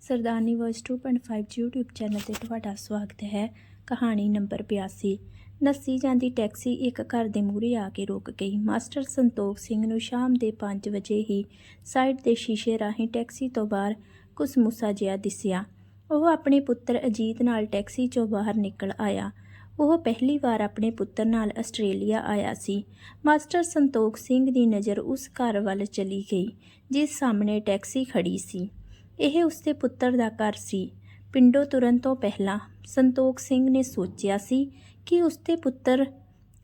ਸਰਦਾਰਨੀ voice 2.5 YouTube channel ਤੇ ਤੁਹਾਡਾ ਸਵਾਗਤ ਹੈ। ਕਹਾਣੀ ਨੰਬਰ 82 ਨੱਸੀ ਜਾਂਦੀ ਟੈਕਸੀ ਇੱਕ ਘਰ ਦੇ ਮੂਹਰੇ ਆ ਕੇ ਰੁਕ ਗਈ। ਮਾਸਟਰ ਸੰਤੋਖ ਸਿੰਘ ਨੂੰ ਸ਼ਾਮ ਦੇ 5 ਵਜੇ ਹੀ ਸਾਈਡ ਦੇ ਸ਼ੀਸ਼ੇ ਰਾਹੀਂ ਟੈਕਸੀ ਤੋਂ ਬਾਹਰ ਕੁਸਮੁਸਾ ਜਿਹਾ ਦਿਸਿਆ। ਉਹ ਆਪਣੇ ਪੁੱਤਰ ਅਜੀਤ ਨਾਲ ਟੈਕਸੀ 'ਚੋਂ ਬਾਹਰ ਨਿਕਲ ਆਇਆ। ਉਹ ਪਹਿਲੀ ਵਾਰ ਆਪਣੇ ਪੁੱਤਰ ਨਾਲ ਆਸਟ੍ਰੇਲੀਆ ਆਇਆ ਸੀ। ਮਾਸਟਰ ਸੰਤੋਖ ਸਿੰਘ ਦੀ ਨਜ਼ਰ ਉਸ ਘਰ ਵੱਲ ਚਲੀ ਗਈ, ਜਿਸ ਸਾਹਮਣੇ ਟੈਕਸੀ ਖੜੀ ਸੀ। ਇਹ ਉਸਦੇ ਪੁੱਤਰ ਦਾ ਘਰ ਸੀ। ਪਿੰਡੋਂ ਤੁਰਨ ਤੋਂ ਪਹਿਲਾਂ ਸੰਤੋਖ ਸਿੰਘ ਨੇ ਸੋਚਿਆ ਸੀ ਕਿ ਉਸਦੇ ਪੁੱਤਰ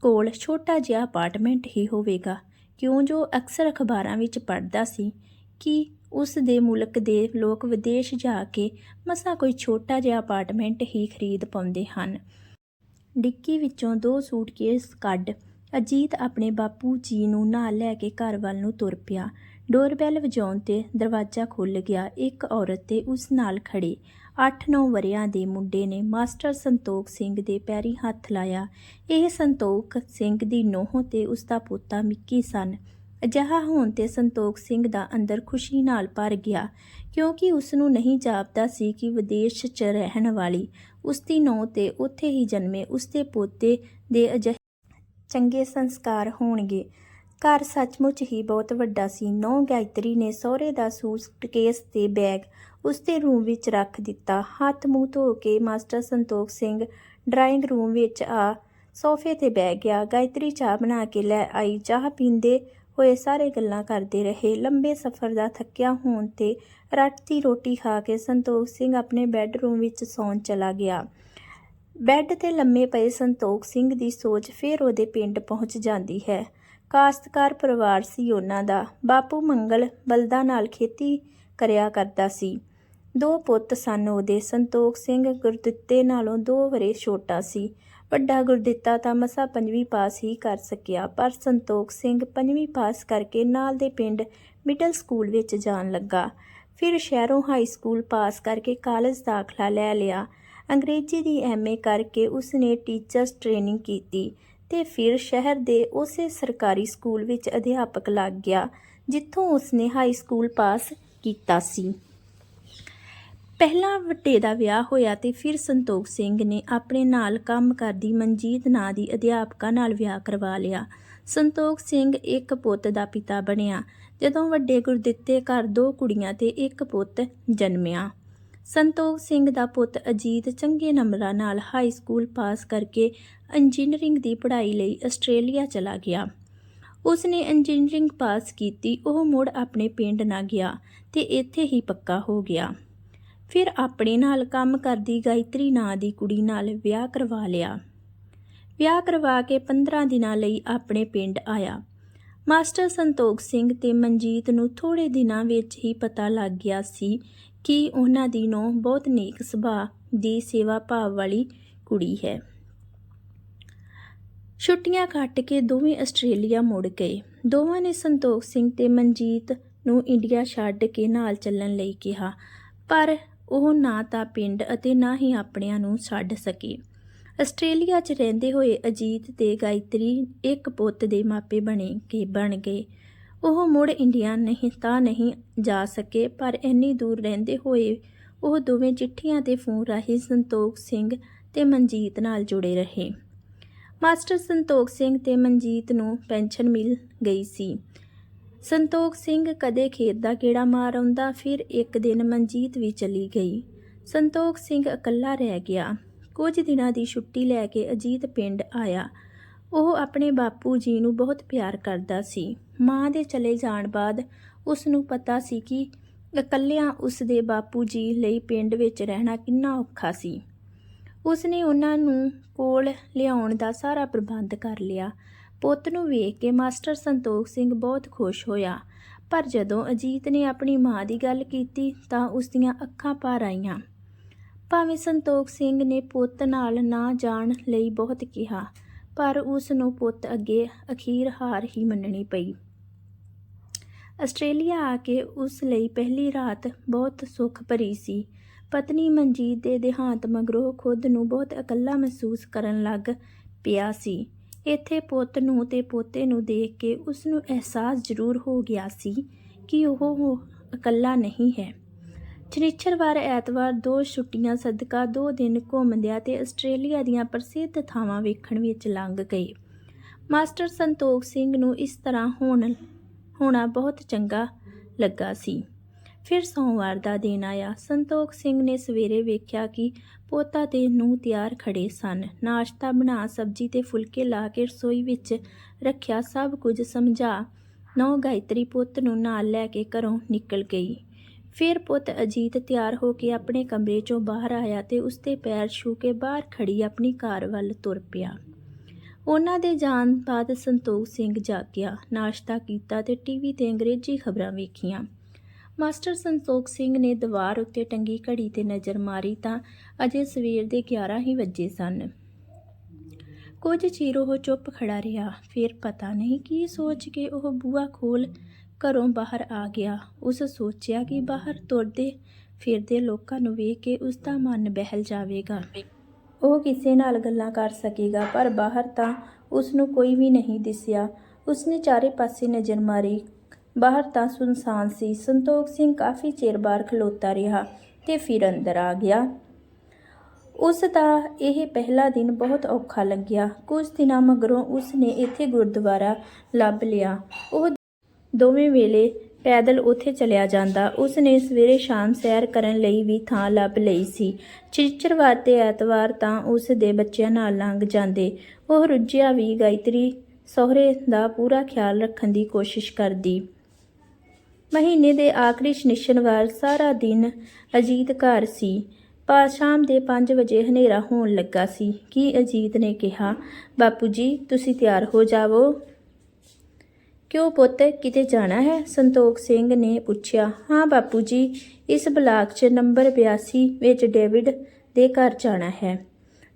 ਕੋਲ ਛੋਟਾ ਜਿਹਾ ਅਪਾਰਟਮੈਂਟ ਹੀ ਹੋਵੇਗਾ। ਕਿਉਂ ਜੋ ਅਕਸਰ ਅਖਬਾਰਾਂ ਵਿੱਚ ਪੜ੍ਹਦਾ ਸੀ ਕਿ ਉਸ ਦੇ ਮੁਲਕ ਦੇ ਲੋਕ ਵਿਦੇਸ਼ ਜਾ ਕੇ ਮਸਾ ਕੋਈ ਛੋਟਾ ਜਿਹਾ ਅਪਾਰਟਮੈਂਟ ਹੀ ਖਰੀਦ ਪਾਉਂਦੇ ਹਨ। ਡਿੱਕੀ ਵਿੱਚੋਂ ਦੋ ਸੂਟਕੇਸ ਕੱਢ ਅਜੀਤ ਆਪਣੇ ਬਾਪੂ ਜੀ ਨੂੰ ਨਾਲ ਲੈ ਕੇ ਘਰ ਵੱਲ ਨੂੰ ਤੁਰ ਪਿਆ। ਡੋਰਬੈਲ ਵਜਾਉਣ ਤੇ ਦਰਵਾਜ਼ਾ ਖੁੱਲ ਗਿਆ। ਇੱਕ ਔਰਤ ਤੇ ਉਸ ਨਾਲ ਖੜੇ 8-9 ਵਰਿਆਂ ਦੇ ਮੁੰਡੇ ਨੇ ਮਾਸਟਰ ਸੰਤੋਖ ਸਿੰਘ ਦੇ ਪੈਰੀ ਹੱਥ ਲਾਇਆ। ਇਹ ਸੰਤੋਖ ਸਿੰਘ ਦੀ ਨੋਹ ਤੇ ਉਸ ਦਾ ਪੋਤਾ ਮਿੱਕੀ ਸਨ। ਅਜਿਹਾ ਹੋਣ ਤੇ ਸੰਤੋਖ ਸਿੰਘ ਦਾ ਅੰਦਰ ਖੁਸ਼ੀ ਨਾਲ ਭਰ ਗਿਆ, ਕਿਉਂਕਿ ਉਸ ਨੂੰ ਨਹੀਂ ਜਾਪਦਾ ਸੀ ਕਿ ਵਿਦੇਸ਼ 'ਚ ਰਹਿਣ ਵਾਲੀ ਉਸ ਦੀ ਨੌ ਤੇ ਉੱਥੇ ਹੀ ਜਨਮੇ ਉਸ ਦੇ ਪੋਤੇ ਦੇ ਅਜਿਹੇ ਚੰਗੇ ਸੰਸਕਾਰ ਹੋਣਗੇ। ਘਰ ਸੱਚਮੁੱਚ ਹੀ ਬਹੁਤ ਵੱਡਾ ਸੀ। ਨੌ ਗਾਇਤਰੀ ਨੇ ਸਹੁਰੇ ਦਾ ਸੂਟਕੇਸ ਤੇ ਬੈਗ ਉਸਦੇ ਰੂਮ ਵਿੱਚ ਰੱਖ ਦਿੱਤਾ। ਹੱਥ ਮੂੰਹ ਧੋ ਕੇ master Santokh Singh drawing room ਵਿੱਚ ਆ ਸੋਫੇ ਤੇ ਬਹਿ ਗਿਆ। ਗਾਇਤਰੀ ਚਾਹ ਬਣਾ ਕੇ ਲੈ ਆਈ। ਚਾਹ ਪੀਂਦੇ ਹੋਏ ਸਾਰੇ ਗੱਲਾਂ ਕਰਦੇ ਰਹੇ। ਲੰਬੇ ਸਫ਼ਰ ਦਾ ਥੱਕਿਆ ਹੋਣ ਤੇ ਰਾਤ ਦੀ ਰੋਟੀ ਖਾ ਕੇ ਸੰਤੋਖ ਸਿੰਘ ਆਪਣੇ ਬੈੱਡਰੂਮ ਵਿੱਚ ਸੌਣ ਚਲਾ ਗਿਆ। ਬੈੱਡ ਤੇ ਲੰਮੇ ਪਏ ਸੰਤੋਖ ਸਿੰਘ ਦੀ ਸੋਚ ਫੇਰ ਉਹਦੇ ਪਿੰਡ ਪਹੁੰਚ ਜਾਂਦੀ ਹੈ। ਕਾਸ਼ਤਕਾਰ ਪਰਿਵਾਰ ਸੀ ਉਹਨਾਂ ਦਾ। ਬਾਪੂ ਮੰਗਲ ਬਲਦਾਂ ਨਾਲ ਖੇਤੀ ਕਰਿਆ ਕਰਦਾ ਸੀ। ਦੋ ਪੁੱਤ ਸਨ ਉਹਦੇ। ਸੰਤੋਖ ਸਿੰਘ ਗੁਰਦਿੱਤੇ ਨਾਲੋਂ ਦੋ ਵਰੇ ਛੋਟਾ ਸੀ। ਵੱਡਾ ਗੁਰਦਿੱਤਾ ਤਾਂ ਮਸਾ ਪੰਜਵੀਂ ਪਾਸ ਹੀ ਕਰ ਸਕਿਆ, ਪਰ ਸੰਤੋਖ ਸਿੰਘ ਪੰਜਵੀਂ ਪਾਸ ਕਰਕੇ ਨਾਲ ਦੇ ਪਿੰਡ ਮਿਡਲ ਸਕੂਲ ਵਿੱਚ ਜਾਣ ਲੱਗਾ। ਫਿਰ ਸ਼ਹਿਰੋਂ ਹਾਈ ਸਕੂਲ ਪਾਸ ਕਰਕੇ ਕਾਲਜ ਦਾਖਲਾ ਲੈ ਲਿਆ। ਅੰਗਰੇਜ਼ੀ ਦੀ ਐਮਏ ਕਰਕੇ ਉਸਨੇ ਟੀਚਰਸ ਟ੍ਰੇਨਿੰਗ ਕੀਤੀ। ਤੇ ਫਿਰ ਸ਼ਹਿਰ ਦੇ ਉਸੇ ਸਰਕਾਰੀ ਸਕੂਲ ਵਿੱਚ ਅਧਿਆਪਕ ਲੱਗ ਗਿਆ, ਜਿੱਥੋਂ ਉਸਨੇ ਹਾਈ ਸਕੂਲ ਪਾਸ ਕੀਤਾ ਸੀ। ਪਹਿਲਾਂ ਵੱਡੇ ਦਾ ਵਿਆਹ ਹੋਇਆ ਤੇ ਫਿਰ ਸੰਤੋਖ ਸਿੰਘ ਨੇ ਆਪਣੇ ਨਾਲ ਕੰਮ ਕਰਦੀ ਮਨਜੀਤ ਨਾਂ ਦੀ ਅਧਿਆਪਕਾ ਨਾਲ ਵਿਆਹ ਕਰਵਾ ਲਿਆ। ਸੰਤੋਖ ਸਿੰਘ ਇੱਕ ਪੁੱਤ ਦਾ ਪਿਤਾ ਬਣਿਆ। ਜਦੋਂ ਵੱਡੇ ਗੁਰਦਿੱਤੇ ਘਰ ਦੋ ਕੁੜੀਆਂ ਤੇ ਇੱਕ ਪੁੱਤ ਜਨਮਿਆ। ਸੰਤੋਖ ਸਿੰਘ ਦਾ ਪੁੱਤ ਅਜੀਤ ਚੰਗੇ ਨੰਬਰਾਂ ਨਾਲ ਹਾਈ ਸਕੂਲ ਪਾਸ ਕਰਕੇ ਇੰਜੀਨੀਅਰਿੰਗ ਦੀ ਪੜ੍ਹਾਈ ਲਈ ਆਸਟ੍ਰੇਲੀਆ ਚਲਾ ਗਿਆ। ਉਸਨੇ ਇੰਜੀਨੀਅਰਿੰਗ ਪਾਸ ਕੀਤੀ, ਉਹ ਮੁੜ ਆਪਣੇ ਪਿੰਡ ਨਾ ਗਿਆ ਤੇ ਇੱਥੇ ਹੀ ਪੱਕਾ ਹੋ ਗਿਆ। ਫਿਰ ਆਪਣੇ ਨਾਲ ਕੰਮ ਕਰਦੀ ਗਾਇਤਰੀ ਨਾਂ ਦੀ ਕੁੜੀ ਨਾਲ ਵਿਆਹ ਕਰਵਾ ਲਿਆ। ਵਿਆਹ ਕਰਵਾ ਕੇ 15 ਦਿਨਾਂ ਲਈ ਆਪਣੇ ਪਿੰਡ ਆਇਆ। ਮਾਸਟਰ ਸੰਤੋਖ ਸਿੰਘ ਤੇ ਮਨਜੀਤ ਨੂੰ ਥੋੜੇ ਦਿਨਾਂ ਵਿੱਚ ਹੀ ਪਤਾ ਲੱਗ ਗਿਆ ਸੀ ਕਿ ਉਹਨਾਂ ਦੀ ਨੂੰ ਬਹੁਤ ਨੇਕ ਸੁਭਾਅ ਦੀ ਸੇਵਾ ਭਾਵ ਵਾਲੀ ਕੁੜੀ ਹੈ। ਛੁੱਟੀਆਂ ਕੱਟ ਕੇ ਦੋਵੇਂ ਆਸਟ੍ਰੇਲੀਆ ਮੁੜ ਗਏ। ਦੋਵਾਂ ਨੇ ਸੰਤੋਖ ਸਿੰਘ ਤੇ ਮਨਜੀਤ ਨੂੰ ਇੰਡੀਆ ਛੱਡ ਕੇ ਨਾਲ ਚੱਲਣ ਲਈ ਕਿਹਾ, ਪਰ ਉਹ ਨਾ ਤਾਂ ਪਿੰਡ ਅਤੇ ਨਾ ਹੀ ਆਪਣਿਆਂ ਨੂੰ ਛੱਡ ਸਕੇ। ਆਸਟ੍ਰੇਲੀਆ 'ਚ ਰਹਿੰਦੇ ਹੋਏ ਅਜੀਤ ਤੇ ਗਾਇਤਰੀ ਇੱਕ ਪੁੱਤ ਦੇ ਮਾਪੇ ਬਣੇ ਕੇ ਬਣ ਗਏ। ਉਹ ਮੁੜ ਇੰਡੀਆ ਨਹੀਂ, ਤਾਂ ਨਹੀਂ ਜਾ ਸਕੇ, ਪਰ ਇੰਨੀ ਦੂਰ ਰਹਿੰਦੇ ਹੋਏ ਉਹ ਦੋਵੇਂ ਚਿੱਠੀਆਂ ਤੇ ਫੋਨ ਰਾਹੀਂ ਸੰਤੋਖ ਸਿੰਘ ਤੇ ਮਨਜੀਤ ਨਾਲ ਜੁੜੇ ਰਹੇ। ਮਾਸਟਰ ਸੰਤੋਖ ਸਿੰਘ ਤੇ ਮਨਜੀਤ ਨੂੰ ਪੈਨਸ਼ਨ ਮਿਲ ਗਈ ਸੀ। ਸੰਤੋਖ ਸਿੰਘ ਕਦੇ ਖੇਤ ਦਾ ਗੇੜਾ ਮਾਰ ਆਉਂਦਾ, ਫਿਰ ਇੱਕ ਦਿਨ ਮਨਜੀਤ ਵੀ ਚਲੀ ਗਈ। ਸੰਤੋਖ ਸਿੰਘ ਇਕੱਲਾ ਰਹਿ ਗਿਆ। ਕੁਝ ਦਿਨਾਂ ਦੀ ਛੁੱਟੀ ਲੈ ਕੇ ਅਜੀਤ ਪਿੰਡ ਆਇਆ। ਉਹ ਆਪਣੇ ਬਾਪੂ ਜੀ ਨੂੰ ਬਹੁਤ ਪਿਆਰ ਕਰਦਾ ਸੀ। ਮਾਂ ਦੇ ਚਲੇ ਜਾਣ ਬਾਅਦ ਉਸ ਨੂੰ ਪਤਾ ਸੀ ਕਿ ਇਕੱਲਿਆਂ ਉਸ ਦੇ ਬਾਪੂ ਜੀ ਲਈ ਪਿੰਡ ਵਿੱਚ ਰਹਿਣਾ ਕਿੰਨਾ ਔਖਾ ਸੀ। ਉਸ ਨੇ ਉਹਨਾਂ ਨੂੰ ਕੋਲ ਲਿਆਉਣ ਦਾ ਸਾਰਾ ਪ੍ਰਬੰਧ ਕਰ ਲਿਆ। ਪੁੱਤ ਨੂੰ ਵੇਖ ਕੇ ਮਾਸਟਰ ਸੰਤੋਖ ਸਿੰਘ ਬਹੁਤ ਖੁਸ਼ ਹੋਇਆ। ਪਰ ਜਦੋਂ ਅਜੀਤ ਨੇ ਆਪਣੀ ਮਾਂ ਦੀ ਗੱਲ ਕੀਤੀ ਤਾਂ ਉਸ ਦੀਆਂ ਅੱਖਾਂ ਭਰ ਆਈਆਂ। ਭਾਵੇਂ ਸੰਤੋਖ ਸਿੰਘ ਨੇ ਪੁੱਤ ਨਾਲ ਨਾ ਜਾਣ ਲਈ ਬਹੁਤ ਕਿਹਾ ਪਰ ਉਸ ਨੂੰ ਪੁੱਤ ਅੱਗੇ ਅਖੀਰ ਹਾਰ ਹੀ ਮੰਨਣੀ ਪਈ। ਆਸਟ੍ਰੇਲੀਆ ਆ ਕੇ ਉਸ ਲਈ ਪਹਿਲੀ ਰਾਤ ਬਹੁਤ ਸੁੱਖ ਭਰੀ ਸੀ। ਪਤਨੀ ਮਨਜੀਤ ਦੇ ਦੇਹਾਂਤ ਮਗਰੋਂ ਖੁਦ ਨੂੰ ਬਹੁਤ ਇਕੱਲਾ ਮਹਿਸੂਸ ਕਰਨ ਲੱਗ ਪਿਆ ਸੀ। ਇੱਥੇ ਪੁੱਤ ਨੂੰ ਤੇ ਪੋਤੇ ਨੂੰ ਦੇਖ ਕੇ ਉਸ ਨੂੰ ਅਹਿਸਾਸ ਜ਼ਰੂਰ ਹੋ ਗਿਆ ਸੀ ਕਿ ਉਹ ਇਕੱਲਾ ਨਹੀਂ ਹੈ। ਸ਼ਨੀਚਰਵਾਰ ਐਤਵਾਰ ਦੋ ਛੁੱਟੀਆਂ ਸਦਕਾ ਦੋ ਦਿਨ ਘੁੰਮਦਿਆਂ ਤੇ ਆਸਟ੍ਰੇਲੀਆ ਦੀਆਂ ਪ੍ਰਸਿੱਧ ਥਾਵਾਂ ਵੇਖਣ ਵਿੱਚ ਲੰਘ ਗਏ ਮਾਸਟਰ ਸੰਤੋਖ ਸਿੰਘ ਨੂੰ ਇਸ ਤਰ੍ਹਾਂ ਹੋਣ, ਹੋਣਾ ਬਹੁਤ ਚੰਗਾ ਲੱਗਾ ਸੀ। ਫਿਰ ਸੋਮਵਾਰ ਦਾ ਦਿਨ ਆਇਆ। ਸੰਤੋਖ ਸਿੰਘ ਨੇ ਸਵੇਰੇ ਵੇਖਿਆ ਕਿ ਪੋਤਾ ਤੇ ਨੂੰ ਤਿਆਰ ਖੜੇ ਸਨ। ਨਾਸ਼ਤਾ ਬਣਾ, ਸਬਜ਼ੀ ਤੇ ਫੁਲਕੇ ਲਾ ਕੇ ਰਸੋਈ ਵਿੱਚ ਰੱਖਿਆ। ਸਭ ਕੁਝ ਸਮਝਾ ਨੌ ਗਾਇਤਰੀ ਪੁੱਤ ਨੂੰ ਨਾਲ ਲੈ ਕੇ ਘਰੋਂ ਨਿਕਲ ਗਈ। ਫਿਰ ਪੁੱਤ ਅਜੀਤ ਤਿਆਰ ਹੋ ਕੇ ਆਪਣੇ ਕਮਰੇ 'ਚੋਂ ਬਾਹਰ ਆਇਆ ਤੇ ਉਸਦੇ ਪੈਰ ਛੂ ਕੇ ਬਾਹਰ ਖੜੀ ਆਪਣੀ ਕਾਰ ਵੱਲ ਤੁਰ ਪਿਆ। ਉਹਨਾਂ ਦੇ ਜਾਣ ਬਾਅਦ ਸੰਤੋਖ ਸਿੰਘ ਜਾਗਿਆ, ਨਾਸ਼ਤਾ ਕੀਤਾ ਤੇ ਟੀਵੀ ਤੇ ਅੰਗਰੇਜ਼ੀ ਖਬਰਾਂ ਵੇਖੀਆਂ। ਮਾਸਟਰ ਸੰਤੋਖ ਸਿੰਘ ਨੇ ਦੀਵਾਰ ਉੱਤੇ ਟੰਗੀ ਘੜੀ ਤੇ ਨਜ਼ਰ ਮਾਰੀ ਤਾਂ ਅਜੇ ਸਵੇਰ ਦੇ 11 ਹੀ ਵੱਜੇ ਸਨ। ਕੁਝ ਚਿਰ ਉਹ ਚੁੱਪ ਖੜਾ ਰਿਹਾ, ਫਿਰ ਪਤਾ ਨਹੀਂ ਕੀ ਸੋਚ ਕੇ ਉਹ ਬੂਹਾ ਖੋਲ ਘਰੋਂ ਬਾਹਰ ਆ ਗਿਆ। ਉਸ ਸੋਚਿਆ ਕਿ ਬਾਹਰ ਤੁਰਦੇ ਫਿਰਦੇ ਲੋਕਾਂ ਨੂੰ ਵੇਖ ਕੇ ਉਸ ਦਾ ਮਨ ਬਹਿਲ ਜਾਵੇਗਾ। ਉਹ ਕਿਸੇ ਨਾਲ ਗੱਲਾਂ ਕਰ ਸਕੇਗਾ, ਪਰ ਬਾਹਰ ਤਾਂ ਉਸ ਨੂੰ ਕੋਈ ਵੀ ਨਹੀਂ ਦਿਸਿਆ। ਉਸਨੇ ਚਾਰੇ ਪਾਸੇ ਨਜ਼ਰ ਮਾਰੀ। ਬਾਹਰ ਤਾਂ ਸੁਨਸਾਨ ਸੀ। ਸੰਤੋਖ ਸਿੰਘ ਕਾਫੀ ਚਿਰ ਬਾਹਰ ਖਲੋਤਾ ਰਿਹਾ ਤੇ ਫਿਰ ਅੰਦਰ ਆ ਗਿਆ। ਉਸ ਦਾ ਇਹ ਪਹਿਲਾ ਦਿਨ ਬਹੁਤ ਔਖਾ ਲੱਗਿਆ। ਕੁਝ ਦਿਨਾਂ ਮਗਰੋਂ ਉਸ ਨੇ ਇੱਥੇ ਗੁਰਦੁਆਰਾ ਲੱਭ ਲਿਆ। ਉਹ ਦੋਵੇਂ ਵੇਲੇ ਪੈਦਲ ਉੱਥੇ ਚਲਿਆ ਜਾਂਦਾ। ਉਸ ਨੇ ਸਵੇਰੇ ਸ਼ਾਮ ਸੈਰ ਕਰਨ ਲਈ ਵੀ ਥਾਂ ਲੱਭ ਲਈ ਸੀ। ਚਿੱਚਰਵਾਰ ਤੇ ਐਤਵਾਰ ਤਾਂ ਉਸ ਦੇ ਬੱਚਿਆਂ ਨਾਲ ਲੰਘ ਜਾਂਦੇ। ਉਹ ਰੁੱਝਿਆ ਵੀ ਗਾਇਤਰੀ ਸਹੁਰੇ ਦਾ ਪੂਰਾ ਖਿਆਲ ਰੱਖਣ ਦੀ ਕੋਸ਼ਿਸ਼ ਕਰਦੀ। ਮਹੀਨੇ ਦੇ ਆਖਰੀ ਸ਼ਨੀਚਰਵਾਰ ਸਾਰਾ ਦਿਨ ਅਜੀਤ ਘਰ ਸੀ। ਪਰ ਸ਼ਾਮ ਦੇ 5 ਵਜੇ ਹਨੇਰਾ ਹੋਣ ਲੱਗਾ ਸੀ। ਕਿ ਅਜੀਤ ਨੇ ਕਿਹਾ, ਬਾਪੂ ਜੀ, ਤੁਸੀਂ ਤਿਆਰ ਹੋ ਜਾਵੋ। ਕਿਉਂ ਪੁੱਤ, ਕਿਤੇ ਜਾਣਾ ਹੈ? ਸੰਤੋਖ ਸਿੰਘ ਨੇ ਪੁੱਛਿਆ, ਹਾਂ ਬਾਪੂ ਜੀ, ਇਸ ਬਲਾਕ 'ਚ ਨੰਬਰ 82 ਵਿੱਚ ਡੇਵਿਡ ਦੇ ਘਰ ਜਾਣਾ ਹੈ।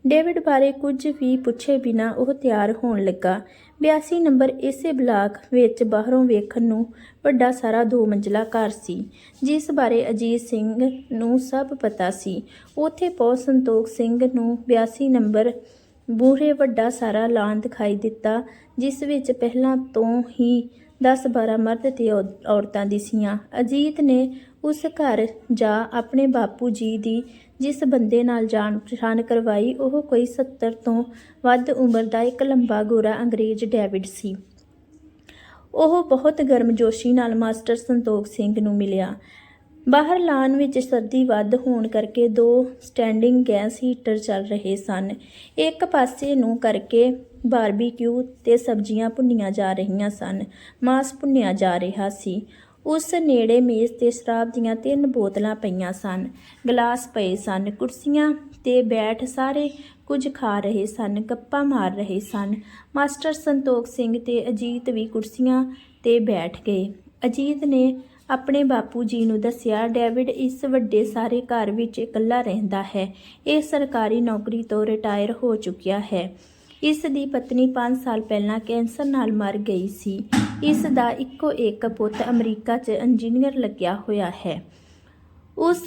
ਡੇਵਿਡ ਬਾਰੇ ਕੁਝ ਵੀ ਪੁੱਛੇ ਬਿਨਾ ਉਹ ਤਿਆਰ ਹੋਣ ਲੱਗਾ। 82 ਨੰਬਰ ਇਸੇ ਬਲਾਕ ਵਿੱਚ ਬਾਹਰੋਂ ਵੇਖਣ ਨੂੰ ਵੱਡਾ ਸਾਰਾ ਦੋ ਮੰਜ਼ਲਾ ਘਰ ਸੀ, ਜਿਸ ਬਾਰੇ ਅਜੀਤ ਸਿੰਘ ਨੂੰ ਸਭ ਪਤਾ ਸੀ। ਉੱਥੇ ਪਹੁੰਚ ਸੰਤੋਖ ਸਿੰਘ ਨੂੰ 82 ਨੰਬਰ ਬੂਹੇ ਵੱਡਾ ਸਾਰਾ ਲਾਨ ਦਿਖਾਈ ਦਿੱਤਾ ਜਿਸ ਵਿੱਚ ਪਹਿਲਾਂ ਤੋਂ ਹੀ 10-12 ਮਰਦ ਤੇ ਔ- ਔਰਤਾਂ ਦਿਸੀਆਂ ਅਜੀਤ ਨੇ ਉਸ ਘਰ ਜਾ ਆਪਣੇ ਬਾਪੂ ਜੀ ਦੀ ਜਿਸ ਬੰਦੇ ਨਾਲ ਜਾਣ ਪਛਾਣ ਕਰਵਾਈ, ਉਹ ਕੋਈ 70 ਤੋਂ ਵੱਧ ਉਮਰ ਦਾ ਇੱਕ ਲੰਬਾ ਗੋਰਾ ਅੰਗਰੇਜ਼ ਡੇਵਿਡ ਸੀ। ਉਹ ਬਹੁਤ ਗਰਮਜੋਸ਼ੀ ਨਾਲ ਮਾਸਟਰ ਸੰਤੋਖ ਸਿੰਘ ਨੂੰ ਮਿਲਿਆ। ਬਾਹਰ ਲਾਨ ਵਿੱਚ ਸਰਦੀ ਵੱਧ ਹੋਣ ਕਰਕੇ ਦੋ ਸਟੈਂਡਿੰਗ ਗੈਸ ਹੀਟਰ ਚੱਲ ਰਹੇ ਸਨ। ਇੱਕ ਪਾਸੇ ਨੂੰ ਕਰਕੇ ਬਾਰਬੀਕਿਊ ਤੇ ਸਬਜ਼ੀਆਂ ਭੁੰਨੀਆਂ ਜਾ ਰਹੀਆਂ ਸਨ। ਮਾਸ ਭੁੰਨਿਆ ਜਾ ਰਿਹਾ ਸੀ। ਉਸ ਨੇੜੇ ਮੇਜ਼ ਤੇ ਸ਼ਰਾਬ ਦੀਆਂ ਤਿੰਨ ਬੋਤਲਾਂ ਪਈਆਂ ਸਨ। ਗਲਾਸ ਪਏ ਸਨ। ਕੁਰਸੀਆਂ ਤੇ ਬੈਠ ਸਾਰੇ ਕੁਝ ਖਾ ਰਹੇ ਸਨ, ਗੱਪਾਂ ਮਾਰ ਰਹੇ ਸਨ। ਮਾਸਟਰ ਸੰਤੋਖ ਸਿੰਘ ਤੇ ਅਜੀਤ ਵੀ ਕੁਰਸੀਆਂ ਤੇ ਬੈਠ ਗਏ। ਅਜੀਤ ਨੇ ਆਪਣੇ ਬਾਪੂ ਜੀ ਨੂੰ ਦੱਸਿਆ, ਡੇਵਿਡ, ਇਸ ਵੱਡੇ ਸਾਰੇ ਘਰ ਵਿੱਚ ਇਕੱਲਾ ਰਹਿੰਦਾ ਹੈ। ਇਹ ਸਰਕਾਰੀ ਨੌਕਰੀ ਤੋਂ ਰਿਟਾਇਰ ਹੋ ਚੁੱਕਿਆ ਹੈ। ਇਸ ਦੀ ਪਤਨੀ 5 ਸਾਲ ਪਹਿਲਾਂ ਕੈਂਸਰ ਨਾਲ ਮਰ ਗਈ ਸੀ। ਇਸ ਦਾ ਇੱਕੋ ਇੱਕ ਪੁੱਤ ਅਮਰੀਕਾ 'ਚ ਇੰਜੀਨੀਅਰ ਲੱਗਿਆ ਹੋਇਆ ਹੈ। ਉਸ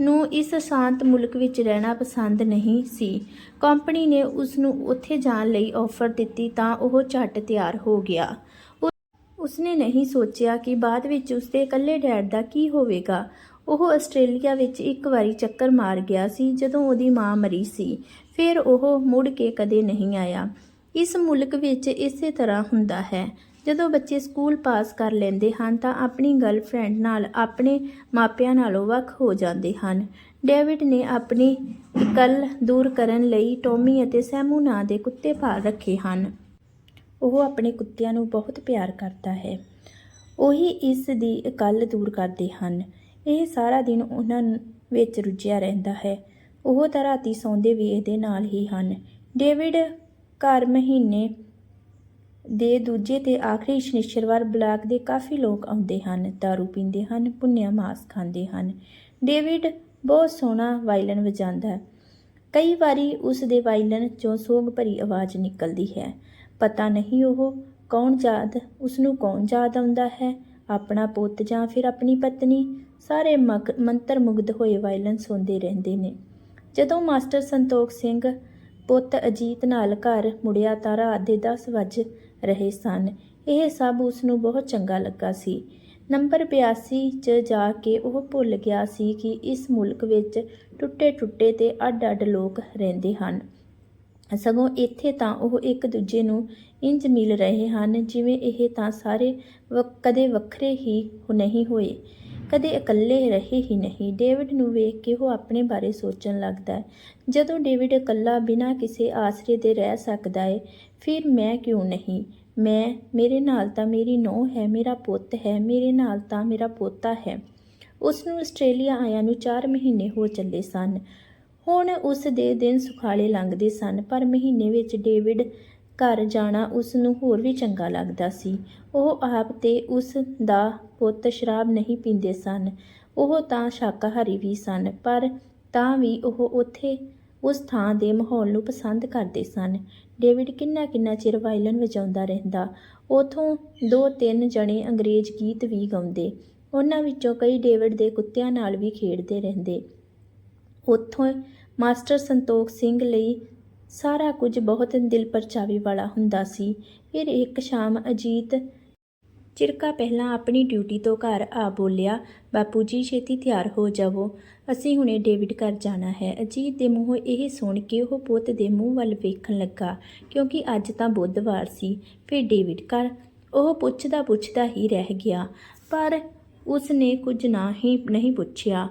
ਨੂੰ ਇਸ ਸ਼ਾਂਤ ਮੁਲਕ ਵਿੱਚ ਰਹਿਣਾ ਪਸੰਦ ਨਹੀਂ ਸੀ। ਕੰਪਨੀ ਨੇ ਉਸ ਨੂੰ ਉੱਥੇ ਜਾਣ ਲਈ ਆਫਰ ਦਿੱਤੀ ਤਾਂ ਉਹ ਝੱਟ ਤਿਆਰ ਹੋ ਗਿਆ। ਉਸਨੇ ਨਹੀਂ ਸੋਚਿਆ ਕਿ ਬਾਅਦ ਵਿੱਚ ਉਸਦੇ ਇਕੱਲੇ ਡੈਡ ਦਾ ਕੀ ਹੋਵੇਗਾ। ਉਹ ਆਸਟ੍ਰੇਲੀਆ ਵਿੱਚ ਇੱਕ ਵਾਰੀ ਚੱਕਰ ਮਾਰ ਗਿਆ ਸੀ, ਜਦੋਂ ਉਹਦੀ ਮਾਂ ਮਰੀ ਸੀ। ਫਿਰ ਉਹ ਮੁੜ ਕੇ ਕਦੇ ਨਹੀਂ ਆਇਆ। ਇਸ ਮੁਲਕ ਵਿੱਚ ਇਸੇ ਤਰ੍ਹਾਂ ਹੁੰਦਾ ਹੈ। ਜਦੋਂ ਬੱਚੇ ਸਕੂਲ ਪਾਸ ਕਰ ਲੈਂਦੇ ਹਨ, ਤਾਂ ਆਪਣੀ ਗਰਲਫ੍ਰੈਂਡ ਨਾਲ ਆਪਣੇ ਮਾਪਿਆਂ ਨਾਲੋਂ ਵੱਖ ਹੋ ਜਾਂਦੇ ਹਨ। ਡੇਵਿਡ ਨੇ ਆਪਣੀ ਇਕੱਲ ਦੂਰ ਕਰਨ ਲਈ ਟੋਮੀ ਅਤੇ ਸੈਮੂ ਨਾਂ ਦੇ ਕੁੱਤੇ ਪਾਲ ਰੱਖੇ ਹਨ। ਉਹ ਆਪਣੇ ਕੁੱਤਿਆਂ ਨੂੰ ਬਹੁਤ ਪਿਆਰ ਕਰਦਾ ਹੈ। ਉਹੀ ਇਸ ਦੀ ਇਕੱਲ ਦੂਰ ਕਰਦੇ ਹਨ। ਇਹ ਸਾਰਾ ਦਿਨ ਉਹਨਾਂ ਵਿੱਚ ਰੁੱਝਿਆ ਰਹਿੰਦਾ ਹੈ। ਉਹ ਤਾਂ ਰਾਤੀ ਸੌਂਦੇ ਵੀ ਇਹਦੇ ਨਾਲ ਹੀ ਹਨ। ਡੇਵਿਡ ਘਰ ਮਹੀਨੇ ਦੇ ਦੂਜੇ ਤੇ ਆਖਰੀ ਸ਼ਨੀਚਰਵਾਰ ਬਲਾਕ ਦੇ ਕਾਫੀ ਲੋਕ ਆਉਂਦੇ ਹਨ दारू ਪੀਂਦੇ ਹਨ ਪੁੰਨਿਆ ਮਾਸ ਖਾਂਦੇ ਹਨ। ਡੇਵਿਡ ਬਹੁਤ ਸੋਹਣਾ ਵਾਇਲਨ ਵਜਾਉਂਦਾ ਹੈ। ਕਈ ਵਾਰੀ ਉਸ ਦੇ ਵਾਇਲਨ 'ਚੋਂ ਸੋਗ ਭਰੀ ਆਵਾਜ਼ ਨਿਕਲਦੀ ਹੈ। ਪਤਾ ਨਹੀਂ ਉਹ ਕੌਣ ਯਾਦ ਉਸ ਨੂੰ ਕੌਣ ਯਾਦ ਆਉਂਦਾ ਹੈ? ਆਪਣਾ ਪੁੱਤ ਜਾਂ ਫਿਰ ਆਪਣੀ ਪਤਨੀ, ਸਾਰੇ ਮੰਤਰ ਮੁਗਧ ਹੋਏ ਵਾਇਲਨ ਸੁਣਦੇ ਰਹਿੰਦੇ ਨੇ। ਜਦੋਂ ਮਾਸਟਰ ਸੰਤੋਖ ਸਿੰਘ ਪੁੱਤ ਅਜੀਤ ਨਾਲ ਘਰ ਮੁੜਿਆ ਤਾਂ ਰਾਤ ਦੇ 10 ਵਜ ਰਹੇ ਸਨ। ਇਹ ਸਭ ਉਸ ਨੂੰ ਬਹੁਤ ਚੰਗਾ ਲੱਗਾ ਸੀ। ਨੰਬਰ 82 'ਚ ਜਾ ਕੇ ਉਹ ਭੁੱਲ ਗਿਆ ਸੀ ਕਿ ਇਸ ਮੁਲਕ ਵਿੱਚ ਟੁੱਟੇ-ਟੁੱਟੇ ਤੇ ਅੱਡ-ਅੱਡ ਲੋਕ ਰਹਿੰਦੇ ਹਨ। ਸਗੋਂ ਇੱਥੇ ਤਾਂ ਉਹ ਇੱਕ ਦੂਜੇ ਨੂੰ ਇੰਜ ਮਿਲ ਰਹੇ ਹਨ, ਜਿਵੇਂ ਇਹ ਤਾਂ ਸਾਰੇ ਵ- ਕਦੇ ਵੱਖਰੇ ਹੀ ਨਹੀਂ ਹੋਏ, ਕਦੇ ਇਕੱਲੇ ਰਹੇ ਹੀ ਨਹੀਂ। ਡੇਵਿਡ ਨੂੰ ਵੇਖ ਕੇ ਉਹ ਆਪਣੇ ਬਾਰੇ ਸੋਚਣ ਲੱਗਦਾ ਹੈ। ਜਦੋਂ ਡੇਵਿਡ ਇਕੱਲਾ ਬਿਨਾਂ ਕਿਸੇ ਆਸਰੇ ਦੇ ਰਹਿ ਸਕਦਾ ਹੈ ਫਿਰ ਮੈਂ ਕਿਉਂ ਨਹੀਂ? ਮੈਂ, ਮੇਰੇ ਨਾਲ ਤਾਂ ਮੇਰੀ ਨੂੰਹ ਹੈ, ਮੇਰਾ ਪੁੱਤ ਹੈ, ਮੇਰੇ ਨਾਲ ਤਾਂ ਮੇਰਾ ਪੋਤਾ ਹੈ। ਉਸ ਨੂੰ ਆਸਟ੍ਰੇਲੀਆ ਆਇਆਂ ਨੂੰ 4 ਮਹੀਨੇ ਹੋ ਚੱਲੇ ਸਨ। ਹੁਣ ਉਸ ਦੇ ਦਿਨ ਸੁਖਾਲੇ ਲੰਘਦੇ ਸਨ, ਪਰ ਮਹੀਨੇ ਵਿੱਚ ਡੇਵਿਡ ਘਰ ਜਾਣਾ ਉਸ ਨੂੰ ਹੋਰ ਵੀ ਚੰਗਾ ਲੱਗਦਾ ਸੀ। ਉਹ ਆਪ ਤੇ ਉਸ ਦਾ ਪੁੱਤ ਸ਼ਰਾਬ ਨਹੀਂ ਪੀਂਦੇ ਸਨ। ਉਹ ਤਾਂ ਸ਼ਾਕਾਹਾਰੀ ਵੀ ਸਨ, ਪਰ ਤਾਂ ਵੀ ਉਹ ਉੱਥੇ ਉਸ ਥਾਂ ਦੇ ਮਾਹੌਲ ਨੂੰ ਪਸੰਦ ਕਰਦੇ ਸਨ। ਡੇਵਿਡ ਕਿੰਨਾ ਕਿੰਨਾ ਚਿਰ ਵਾਇਲਨ ਵਜਾਉਂਦਾ ਰਹਿੰਦਾ, ਉਥੋਂ ਦੋ ਤਿੰਨ ਜਣੇ ਅੰਗਰੇਜ਼ ਗੀਤ ਵੀ ਗਾਉਂਦੇ। ਉਹਨਾਂ ਵਿੱਚੋਂ ਕਈ ਡੇਵਿਡ ਦੇ ਕੁੱਤਿਆਂ ਨਾਲ ਵੀ ਖੇਡਦੇ ਰਹਿੰਦੇ। ਉੱਥੋਂ ਮਾਸਟਰ ਸੰਤੋਖ ਸਿੰਘ ਲਈ ਸਾਰਾ ਕੁਝ ਬਹੁਤ ਦਿਲ ਪਰਚਾਵੇ ਵਾਲਾ ਹੁੰਦਾ ਸੀ। ਫਿਰ ਇੱਕ ਸ਼ਾਮ ਅਜੀਤ ਚਿਰਕਾ ਪਹਿਲਾਂ ਆਪਣੀ ਡਿਊਟੀ ਤੋਂ ਘਰ ਆ ਬੋਲਿਆ, ਬਾਪੂ ਜੀ, ਛੇਤੀ ਤਿਆਰ ਹੋ ਜਾਵੋ। ਅਸੀਂ ਹੁਣੇ ਡੇਵਿਡ ਘਰ ਜਾਣਾ ਹੈ। ਅਜੀਤ ਦੇ ਮੂੰਹੋਂ ਇਹ ਸੁਣ ਕੇ ਉਹ ਪੁੱਤ ਦੇ ਮੂੰਹ ਵੱਲ ਵੇਖਣ ਲੱਗਾ, ਕਿਉਂਕਿ ਅੱਜ ਤਾਂ ਬੁੱਧਵਾਰ ਸੀ। ਫਿਰ ਡੇਵਿਡ ਘਰ ਉਹ ਪੁੱਛਦਾ ਪੁੱਛਦਾ ਹੀ ਰਹਿ ਗਿਆ, ਪਰ ਉਸ ਨੇ ਕੁਝ ਨਾ ਹੀ ਨਹੀਂ ਪੁੱਛਿਆ।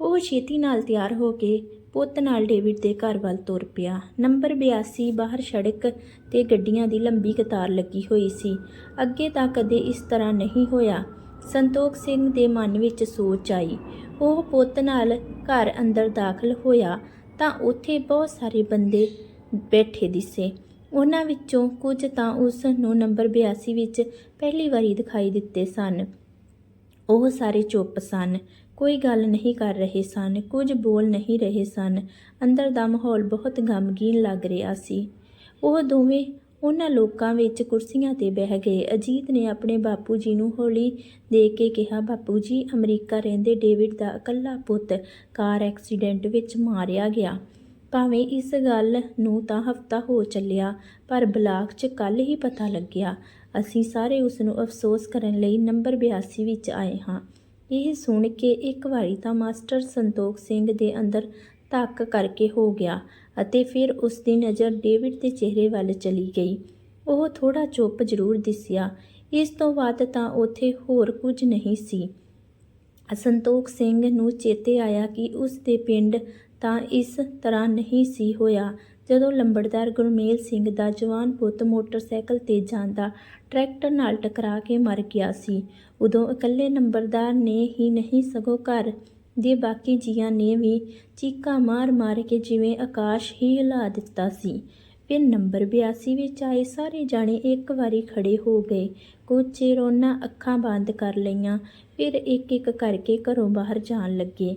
ਉਹ ਛੇਤੀ ਨਾਲ ਤਿਆਰ ਹੋ ਕੇ ਪੁੱਤ ਨਾਲ ਡੇਵਿਡ ਦੇ ਘਰ ਵੱਲ ਤੁਰ ਪਿਆ। ਨੰਬਰ 82 ਬਾਹਰ ਸੜਕ ਤੇ ਗੱਡੀਆਂ ਦੀ ਲੰਬੀ ਕਤਾਰ ਲੱਗੀ ਹੋਈ ਸੀ। ਅੱਗੇ ਤਾਂ ਕਦੇ ਇਸ ਤਰ੍ਹਾਂ ਨਹੀਂ ਹੋਇਆ। ਸੰਤੋਖ ਸਿੰਘ ਦੇ ਮਨ ਵਿੱਚ ਸੋਚ ਆਈ। ਉਹ ਪੁੱਤ ਨਾਲ ਘਰ ਅੰਦਰ ਦਾਖਲ ਹੋਇਆ ਤਾਂ ਉੱਥੇ ਬਹੁਤ ਸਾਰੇ ਬੰਦੇ ਬੈਠੇ ਦਿਸੇ। ਉਹਨਾਂ ਵਿੱਚੋਂ ਕੁਝ ਤਾਂ ਉਸ ਨੂੰ ਨੰਬਰ 82 ਵਿੱਚ ਪਹਿਲੀ ਵਾਰੀ ਦਿਖਾਈ ਦਿੱਤੇ ਸਨ। ਉਹ ਸਾਰੇ ਚੁੱਪ ਸਨ। ਕੋਈ ਗੱਲ ਨਹੀਂ ਕਰ ਰਹੇ ਸਨ, ਕੁਝ ਬੋਲ ਨਹੀਂ ਰਹੇ ਸਨ। ਅੰਦਰ ਦਾ ਮਾਹੌਲ ਬਹੁਤ ਗਮਗੀਨ ਲੱਗ ਰਿਹਾ ਸੀ। ਉਹ ਦੋਵੇਂ ਉਹਨਾਂ ਲੋਕਾਂ ਵਿੱਚ ਕੁਰਸੀਆਂ ਤੇ ਬਹਿ ਗਏ। ਅਜੀਤ ਨੇ ਆਪਣੇ ਬਾਪੂ ਜੀ ਨੂੰ ਹੌਲੀ ਦੇ ਕੇ ਕਿਹਾ, ਬਾਪੂ ਜੀ, ਅਮਰੀਕਾ ਰਹਿੰਦੇ ਡੇਵਿਡ ਦਾ ਇਕੱਲਾ ਪੁੱਤ ਕਾਰ ਐਕਸੀਡੈਂਟ ਵਿੱਚ ਮਾਰਿਆ ਗਿਆ। ਭਾਵੇਂ ਇਸ ਗੱਲ ਨੂੰ ਤਾਂ ਹਫਤਾ ਹੋ ਚੱਲਿਆ, ਪਰ ਬਲਾਕ 'ਚ ਕੱਲ ਹੀ ਪਤਾ ਲੱਗਿਆ। ਅਸੀਂ ਸਾਰੇ ਉਸ ਨੂੰ ਅਫਸੋਸ ਕਰਨ ਲਈ ਨੰਬਰ 82 ਵਿੱਚ ਆਏ ਹਾਂ। ਇਹ ਸੁਣ ਕੇ ਇੱਕ ਵਾਰੀ ਤਾਂ ਮਾਸਟਰ ਸੰਤੋਖ ਸਿੰਘ ਦੇ ਅੰਦਰ ਧੱਕ ਕਰਕੇ ਹੋ ਗਿਆ ਅਤੇ ਫਿਰ ਉਸ ਦੀ ਨਜ਼ਰ ਡੇਵਿਡ ਦੇ ਚਿਹਰੇ ਵੱਲ ਚਲੀ ਗਈ। ਉਹ ਥੋੜਾ ਚੁੱਪ ਜ਼ਰੂਰ ਦਿਸਿਆ। ਇਸ ਤੋਂ ਬਾਅਦ ਤਾਂ ਉੱਥੇ ਹੋਰ ਕੁਝ ਨਹੀਂ ਸੀ। ਸੰਤੋਖ ਸਿੰਘ ਨੂੰ ਚੇਤੇ ਆਇਆ ਕਿ ਉਸ ਦੇ ਪਿੰਡ ਤਾਂ ਇਸ ਤਰ੍ਹਾਂ ਨਹੀਂ ਸੀ ਹੋਇਆ। ਜਦੋਂ ਲੰਬੜਦਾਰ ਗੁਰਮੇਲ ਸਿੰਘ ਦਾ ਜਵਾਨ ਪੁੱਤ ਮੋਟਰਸਾਈਕਲ ਤੇ ਜਾਂਦਾ ਟਰੈਕਟਰ ਨਾਲ ਟਕਰਾ ਕੇ ਮਰ ਗਿਆ ਸੀ। ਉਦੋਂ ਇਕੱਲੇ ਨੰਬਰਦਾਰ ਨੇ ਹੀ ਨਹੀਂ ਸਗੋਂ ਘਰ ਦੇ ਬਾਕੀ ਜੀਆਂ ਨੇ ਵੀ ਚੀਕਾਂ ਮਾਰ-ਮਾਰ ਕੇ ਜਿਵੇਂ ਆਕਾਸ਼ ਹੀ ਹਿਲਾ ਦਿੱਤਾ ਸੀ। ਫਿਰ ਨੰਬਰ 82 ਵਿੱਚ ਆਏ ਸਾਰੇ ਜਾਣੇ ਇੱਕ ਵਾਰੀ ਖੜੇ ਹੋ ਗਏ। ਕੁਝ ਚਿਰ ਉਹਨਾਂ ਅੱਖਾਂ ਬੰਦ ਕਰ ਲਈਆਂ, ਫਿਰ ਇੱਕ-ਇੱਕ ਕਰਕੇ ਘਰੋਂ ਬਾਹਰ ਜਾਣ ਲੱਗੇ।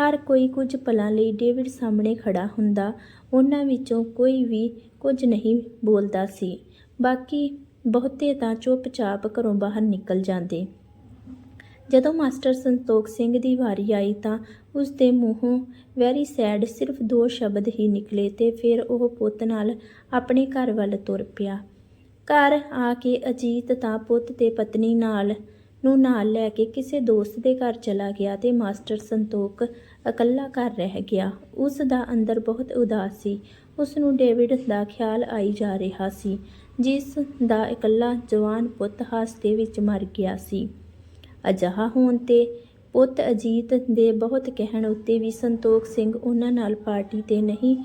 ਹਰ ਕੋਈ ਕੁਝ ਪਲਾਂ ਲਈ ਡੇਵਿਡ ਸਾਹਮਣੇ ਖੜਾ ਹੁੰਦਾ, ਉਹਨਾਂ ਵਿੱਚੋਂ ਕੋਈ ਵੀ ਕੁਝ ਨਹੀਂ ਬੋਲਦਾ ਸੀ। ਬਾਕੀ ਬਹੁਤੇ ਤਾਂ ਚੁੱਪਚਾਪ ਘਰੋਂ ਬਾਹਰ ਨਿਕਲ ਜਾਂਦੇ। ਜਦੋਂ ਮਾਸਟਰ ਸੰਤੋਖ ਸਿੰਘ ਦੀ ਵਾਰੀ ਆਈ ਤਾਂ ਉਸ ਦੇ ਮੂੰਹੋਂ ਵੈਰੀ ਸੈਡ ਸਿਰਫ ਦੋ ਸ਼ਬਦ ਹੀ ਨਿਕਲੇ ਤੇ ਫਿਰ ਉਹ ਪੁੱਤ ਨਾਲ ਆਪਣੇ ਘਰ ਵੱਲ ਤੁਰ ਪਿਆ। ਘਰ ਆ ਕੇ ਅਜੀਤ ਤਾਂ ਪੁੱਤ ਤੇ ਪਤਨੀ ਨਾਲ ਨੂੰ ਨਾਲ ਲੈ ਕੇ ਕਿਸੇ ਦੋਸਤ ਦੇ ਘਰ ਚਲਾ ਗਿਆ ਤੇ ਮਾਸਟਰ ਸੰਤੋਖ ਇਕੱਲਾ ਘਰ ਰਹਿ ਗਿਆ। ਉਸ ਦਾ ਅੰਦਰ ਬਹੁਤ ਉਦਾਸ ਸੀ। ਉਸ ਨੂੰ ਡੇਵਿਡ ਦਾ ਖਿਆਲ ਆਈ ਜਾ ਰਿਹਾ ਸੀ। ਜਿਸ ਦਾ ਇਕੱਲਾ ਜਵਾਨ ਪੁੱਤ ਹਾਦਸੇ ਵਿੱਚ ਮਰ ਗਿਆ ਸੀ। ਅਜਿਹਾ ਹੋਣ ਤੇ ਪੁੱਤ ਅਜੀਤ ਦੇ ਬਹੁਤ ਕਹਿਣ ਉੱਤੇ ਵੀ ਸੰਤੋਖ ਸਿੰਘ ਉਹਨਾਂ ਨਾਲ ਪਾਰਟੀ ਤੇ ਨਹੀਂ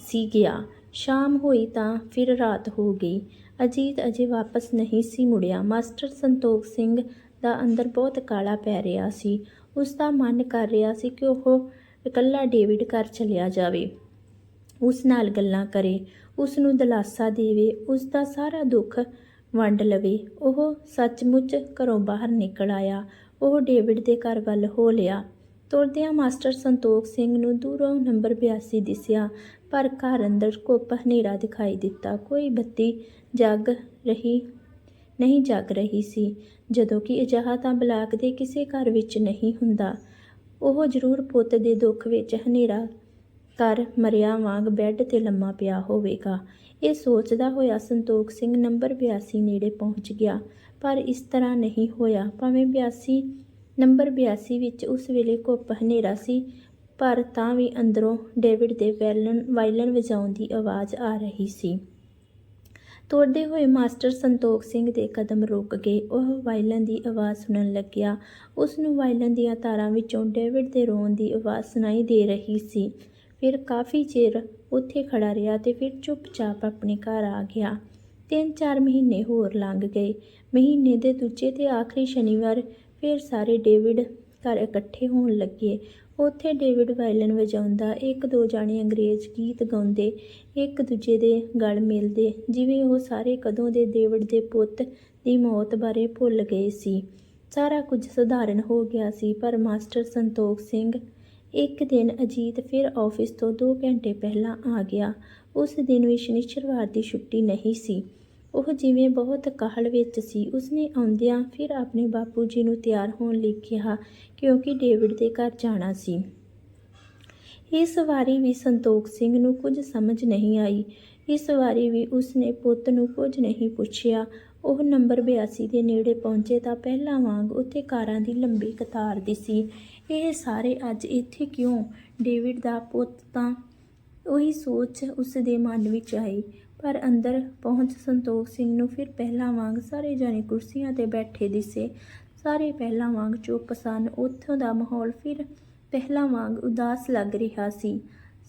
ਸੀ ਗਿਆ। ਸ਼ਾਮ ਹੋਈ ਤਾਂ ਫਿਰ ਰਾਤ ਹੋ ਗਈ। ਅਜੀਤ ਅਜੇ ਵਾਪਸ ਨਹੀਂ ਸੀ ਮੁੜਿਆ। ਮਾਸਟਰ ਸੰਤੋਖ ਸਿੰਘ ਦਾ ਅੰਦਰ ਬਹੁਤ ਕਾਲਾ ਪੈ ਰਿਹਾ ਸੀ। ਉਸ ਦਾ ਮਨ ਕਰ ਰਿਹਾ ਸੀ ਕਿ ਉਹ ਇਕੱਲਾ ਡੇਵਿਡ ਘਰ ਚਲਿਆ ਜਾਵੇ। ਉਸ ਨਾਲ ਗੱਲਾਂ ਕਰੇ, ਉਸ ਨੂੰ ਦਿਲਾਸਾ ਦੇਵੇ, ਉਸ ਦਾ ਸਾਰਾ ਦੁੱਖ ਵੰਡ ਲਵੇ। ਉਹ ਸੱਚਮੁੱਚ ਘਰੋਂ ਬਾਹਰ ਨਿਕਲ ਆਇਆ। ਉਹ ਡੇਵਿਡ ਦੇ ਘਰ ਵੱਲ ਹੋ ਲਿਆ। ਤੁਰਦਿਆਂ ਮਾਸਟਰ ਸੰਤੋਖ ਸਿੰਘ ਨੂੰ ਦੂਰੋਂ ਨੰਬਰ 82 ਦਿਸਿਆ, ਪਰ ਘਰ ਅੰਦਰ ਘੁੱਪ ਹਨੇਰਾ ਦਿਖਾਈ ਦਿੱਤਾ। ਕੋਈ ਬੱਤੀ ਜਗ ਰਹੀ, ਨਹੀਂ ਜਗ ਰਹੀ ਸੀ, ਜਦੋਂ ਕਿ ਅਜਿਹਾ ਤਾਂ ਬਲਾਕ ਦੇ ਕਿਸੇ ਘਰ ਵਿੱਚ ਨਹੀਂ ਹੁੰਦਾ। ਉਹ ਜ਼ਰੂਰ ਪੁੱਤ ਦੇ ਦੁੱਖ ਵਿੱਚ ਹਨੇਰਾ ਘਰ ਮਰਿਆ ਵਾਂਗ ਬੈੱਡ ਤੇ ਲੰਮਾ ਪਿਆ ਹੋਵੇਗਾ। ਇਹ ਸੋਚਦਾ ਹੋਇਆ ਸੰਤੋਖ ਸਿੰਘ ਨੰਬਰ 82 ਨੇੜੇ ਪਹੁੰਚ ਗਿਆ, ਪਰ ਇਸ ਤਰ੍ਹਾਂ ਨਹੀਂ ਹੋਇਆ। ਭਾਵੇਂ 82 ਨੰਬਰ 82 ਵਿੱਚ ਉਸ ਵੇਲੇ ਘੁੱਪ ਹਨੇਰਾ ਸੀ, ਪਰ ਤਾਂ ਵੀ ਅੰਦਰੋਂ ਡੇਵਿਡ ਦੇ ਵੈਲਨ, ਵਾਇਲਨ ਵਜਾਉਣ ਦੀ ਆਵਾਜ਼ ਆ ਰਹੀ ਸੀ। ਤੋੜਦੇ ਹੋਏ ਮਾਸਟਰ ਸੰਤੋਖ ਸਿੰਘ ਦੇ ਕਦਮ ਰੁਕ ਗਏ। ਉਹ ਵਾਇਲਨ ਦੀ ਆਵਾਜ਼ ਸੁਣਨ ਲੱਗਿਆ। ਉਸ ਨੂੰ ਵਾਇਲਨ ਦੀਆਂ ਤਾਰਾਂ ਵਿੱਚੋਂ ਡੇਵਿਡ ਦੇ ਰੋਣ ਦੀ ਆਵਾਜ਼ ਸੁਣਾਈ ਦੇ ਰਹੀ ਸੀ। ਫਿਰ ਕਾਫੀ ਚਿਰ ਉੱਥੇ ਖੜਾ ਰਿਹਾ ਤੇ ਫਿਰ ਚੁੱਪਚਾਪ ਆਪਣੇ ਘਰ ਆ ਗਿਆ। ਤਿੰਨ ਚਾਰ ਮਹੀਨੇ ਹੋਰ ਲੰਘ ਗਏ। ਮਹੀਨੇ ਦੇ ਦੂਜੇ ਤੇ ਆਖਰੀ ਸ਼ਨੀਵਾਰ ਫਿਰ ਸਾਰੇ ਡੇਵਿਡ ਘਰ ਇਕੱਠੇ ਹੋਣ ਲੱਗੇ। ਉੱਥੇ ਡੇਵਿਡ ਵਾਇਲਨ ਵਜਾਉਂਦਾ ਇੱਕ ਦੋ ਜਾਣੇ ਅੰਗਰੇਜ਼ ਗੀਤ ਗਾਉਂਦੇ, ਇੱਕ ਦੂਜੇ ਦੇ ਗਲ ਮਿਲਦੇ, ਜਿਵੇਂ ਉਹ ਸਾਰੇ ਕਦੋਂ ਦੇ ਡੇਵਿਡ ਦੇ ਪੁੱਤ ਦੀ ਮੌਤ ਬਾਰੇ ਭੁੱਲ ਗਏ ਸੀ। ਸਾਰਾ ਕੁਝ ਸਧਾਰਨ ਹੋ ਗਿਆ ਸੀ, ਪਰ ਮਾਸਟਰ ਸੰਤੋਖ ਸਿੰਘ ਇੱਕ ਦਿਨ ਅਜੀਤ ਫਿਰ ਆਫਿਸ ਤੋਂ 2 ਘੰਟੇ ਪਹਿਲਾਂ ਆ ਗਿਆ। ਉਸ ਦਿਨ ਵੀ ਸ਼ਨੀਚਰਵਾਰ ਦੀ ਛੁੱਟੀ ਨਹੀਂ ਸੀ। ਉਹ ਜਿਵੇਂ ਬਹੁਤ ਕਾਹਲ ਵਿੱਚ ਸੀ, ਉਸਨੇ ਆਉਂਦਿਆਂ ਫਿਰ ਆਪਣੇ ਬਾਪੂ ਜੀ ਨੂੰ ਤਿਆਰ ਹੋਣ ਲਈ ਕਿਹਾ, ਕਿਉਂਕਿ ਡੇਵਿਡ ਦੇ ਘਰ ਜਾਣਾ ਸੀ। ਇਸ ਵਾਰੀ ਵੀ ਸੰਤੋਖ ਸਿੰਘ ਨੂੰ ਕੁਝ ਸਮਝ ਨਹੀਂ ਆਈ। ਇਸ ਵਾਰੀ ਵੀ ਉਸਨੇ ਪੁੱਤ ਨੂੰ ਕੁਝ ਨਹੀਂ ਪੁੱਛਿਆ। ਉਹ ਨੰਬਰ 82 ਦੇ ਨੇੜੇ ਪਹੁੰਚੇ ਤਾਂ ਪਹਿਲਾਂ ਵਾਂਗ ਉੱਥੇ ਕਾਰਾਂ ਦੀ ਲੰਬੀ ਕਤਾਰ ਦਿਸੀ ਇਹ ਸਾਰੇ ਅੱਜ ਇੱਥੇ ਕਿਉਂ? ਡੇਵਿਡ ਦਾ ਪੁੱਤ ਤਾਂ ਉਹੀ ਸੋਚ ਉਸ ਦੇ ਮਨ ਵਿੱਚ ਆਈ। ਪਰ ਅੰਦਰ ਪਹੁੰਚ ਸੰਤੋਖ ਸਿੰਘ ਨੂੰ ਫਿਰ ਪਹਿਲਾਂ ਵਾਂਗ ਸਾਰੇ ਜਾਣੇ ਕੁਰਸੀਆਂ ਤੇ ਬੈਠੇ ਦਿਸੇ। ਸਾਰੇ ਪਹਿਲਾਂ ਵਾਂਗ ਚੁੱਪ ਸਨ। ਉੱਥੋਂ ਦਾ ਮਾਹੌਲ ਫਿਰ ਪਹਿਲਾਂ ਵਾਂਗ ਉਦਾਸ ਲੱਗ ਰਿਹਾ ਸੀ।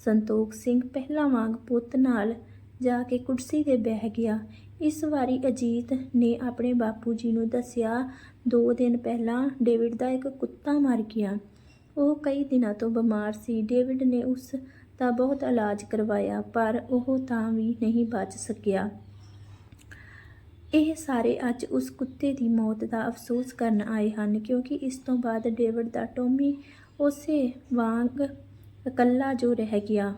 ਸੰਤੋਖ ਸਿੰਘ ਪਹਿਲਾਂ ਵਾਂਗ ਪੁੱਤ ਨਾਲ ਜਾ ਕੇ ਕੁਰਸੀ ਤੇ ਬਹਿ ਗਿਆ। ਇਸ ਵਾਰੀ ਅਜੀਤ ਨੇ ਆਪਣੇ ਬਾਪੂ ਜੀ ਨੂੰ ਦੱਸਿਆ, ਦੋ ਦਿਨ ਪਹਿਲਾਂ ਡੇਵਿਡ ਦਾ ਇੱਕ ਕੁੱਤਾ ਮਰ ਗਿਆ। ਉਹ ਕਈ ਦਿਨਾਂ ਤੋਂ ਬਿਮਾਰ ਸੀ। ਡੇਵਿਡ ਨੇ ਉਸ ਦਾ ਬਹੁਤ ਇਲਾਜ ਕਰਵਾਇਆ, ਪਰ ਉਹ ਤਾਂ ਵੀ ਨਹੀਂ ਬਚ ਸਕਿਆ। ਇਹ ਸਾਰੇ ਅੱਜ ਉਸ ਕੁੱਤੇ ਦੀ ਮੌਤ ਦਾ ਅਫਸੋਸ ਕਰਨ ਆਏ ਹਨ, ਕਿਉਂਕਿ ਇਸ ਤੋਂ ਬਾਅਦ ਡੇਵਿਡ ਦਾ ਟੋਮੀ ਉਸੇ ਵਾਂਗ ਇਕੱਲਾ ਜੋ ਰਹਿ ਗਿਆ।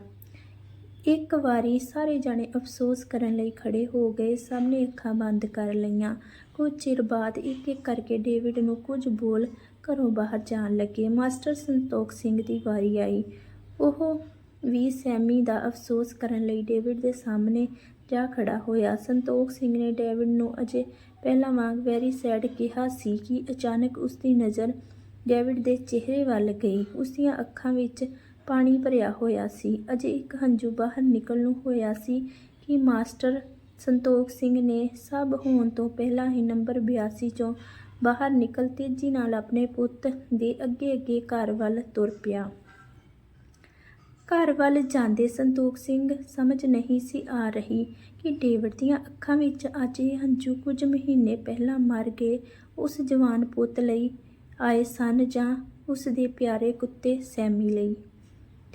ਇੱਕ ਵਾਰੀ ਸਾਰੇ ਜਾਣੇ ਅਫਸੋਸ ਕਰਨ ਲਈ ਖੜੇ ਹੋ ਗਏ। ਸਭ ਨੇ ਅੱਖਾਂ ਬੰਦ ਕਰ ਲਈਆਂ। ਕੁਝ ਚਿਰ ਬਾਅਦ ਇੱਕ ਇੱਕ ਕਰਕੇ ਡੇਵਿਡ ਨੂੰ ਕੁਝ ਬੋਲ ਘਰੋਂ ਬਾਹਰ ਜਾਣ ਲੱਗੇ। ਮਾਸਟਰ ਸੰਤੋਖ ਸਿੰਘ ਦੀ ਵਾਰੀ ਆਈ। ਉਹ ਵੀ ਸੈਮੀ ਦਾ ਅਫਸੋਸ ਕਰਨ ਲਈ ਡੇਵਿਡ ਦੇ ਸਾਹਮਣੇ ਜਾ ਖੜਾ ਹੋਇਆ। ਸੰਤੋਖ ਸਿੰਘ ਨੇ ਡੇਵਿਡ ਨੂੰ ਅਜੇ ਪਹਿਲਾਂ ਵਾਂਗ ਵੈਰੀ ਸੈਡ ਕਿਹਾ ਸੀ ਕਿ ਅਚਾਨਕ ਉਸ ਦੀ ਨਜ਼ਰ ਡੇਵਿਡ ਦੇ ਚਿਹਰੇ ਵੱਲ ਗਈ। ਉਸ ਦੀਆਂ ਅੱਖਾਂ ਵਿੱਚ ਪਾਣੀ ਭਰਿਆ ਹੋਇਆ ਸੀ। ਅਜੇ ਇੱਕ ਹੰਝੂ ਬਾਹਰ ਨਿਕਲ ਨੂੰ ਹੋਇਆ ਸੀ ਕਿ ਮਾਸਟਰ ਸੰਤੋਖ ਸਿੰਘ ਨੇ ਸਭ ਹੋਣ ਤੋਂ ਪਹਿਲਾਂ ਹੀ ਨੰਬਰ 82 ਚੋਂ ਬਾਹਰ ਨਿਕਲ ਤੇਜ਼ੀ ਨਾਲ ਆਪਣੇ ਪੁੱਤ ਦੇ ਅੱਗੇ ਅੱਗੇ ਘਰ ਵੱਲ ਤੁਰ ਪਿਆ। ਘਰ ਵੱਲ ਜਾਂਦੇ ਸੰਤੋਖ ਸਿੰਘ ਸਮਝ ਨਹੀਂ ਸੀ ਆ ਰਹੀ ਕਿ ਡੇਵਿਡ ਦੀਆਂ ਅੱਖਾਂ ਵਿੱਚ ਅੱਜ ਇਹ ਹੰਝੂ ਕੁਝ ਮਹੀਨੇ ਪਹਿਲਾਂ ਮਰ ਗਏ ਉਸ ਜਵਾਨ ਪੁੱਤ ਲਈ ਆਏ ਸਨ ਜਾਂ ਉਸ ਦੇ ਪਿਆਰੇ ਕੁੱਤੇ ਸੈਮੀ ਲਈ।